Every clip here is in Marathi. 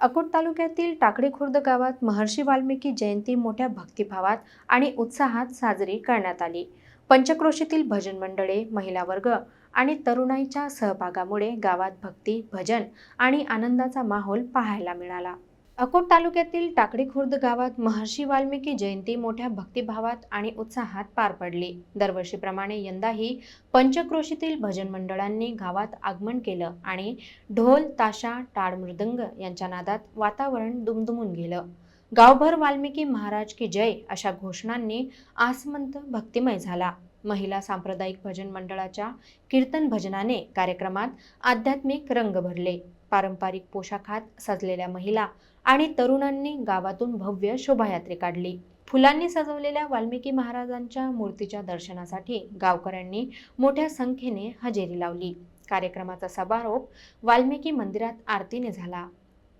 अकोट तालुक्यातील टाकडी खुर्द गावात महर्षी वाल्मिकी जयंती मोठ्या भक्तिभावात आणि उत्साहात साजरी करण्यात आली. पंचक्रोशीतील भजन मंडळे महिला वर्ग आणि तरुणाईच्या सहभागामुळे गावात भक्ती भजन आणि आनंदाचा माहोल पाहायला मिळाला. अकोट तालुक्यातील टाकडी खुर्द गावात महर्षी वाल्मिकी जयंती मोठ्या भक्तिभावात आणि उत्साहात पार पडली. दरवर्षीप्रमाणे यंदाही पंचक्रोशीतील भजन मंडळांनी गावात आगमन केलं आणि ढोल ताशा टाळ मृदंग यांच्या नादात वातावरण दुमदुमून गेलं. गावभर वाल्मिकी महाराज की जय अशा घोषणांनी आसमंत भक्तिमय झाला. महिला सांप्रदायिक भजन मंडळाच्या कीर्तन भजनाने कार्यक्रमात आध्यात्मिक रंग भरले. पारंपरिक पोशाखात सजलेल्या महिला आणि तरुणांनी गावातून भव्य शोभायात्रे काढली. फुलांनी सजवलेल्या वाल्मिकी महाराजांच्या मूर्तीच्या दर्शनासाठी गावकऱ्यांनी मोठ्या संख्येने हजेरी लावली. कार्यक्रमाचा समारोप वाल्मिकी मंदिरात आरतीने झाला.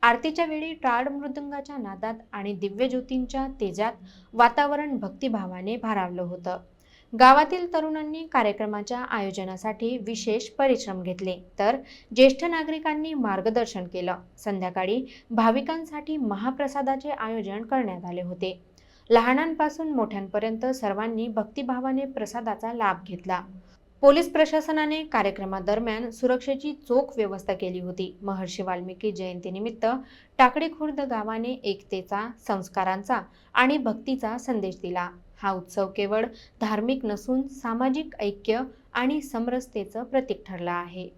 आरतीच्या वेळी टाळ मृदंगाच्या नादात आणि दिव्य ज्योतींच्या तेजात वातावरण भक्तिभावाने भारावलं होतं. गावातील तरुणांनी कार्यक्रमाच्या आयोजनासाठी विशेष परिश्रम घेतले. तर ज्येष्ठ नागरिकांनी मार्गदर्शन केलं. संध्याकाळी भाविकांसाठी महाप्रसादाचे आयोजन करण्यात आले होते. लहानांपासून मोठ्यांपर्यंत सर्वांनी भक्तिभावाने प्रसादाचा लाभ घेतला. पोलीस प्रशासनाने कार्यक्रमादरम्यान सुरक्षेची चोख व्यवस्था केली होती. महर्षी वाल्मिकी जयंतीनिमित्त टाकडी खुर्द गावाने एकतेचा संस्कारांचा आणि भक्तीचा संदेश दिला. हा उत्सव केवळ धार्मिक नसून सामाजिक ऐक्य आणि समरसतेचं प्रतीक ठरला आहे.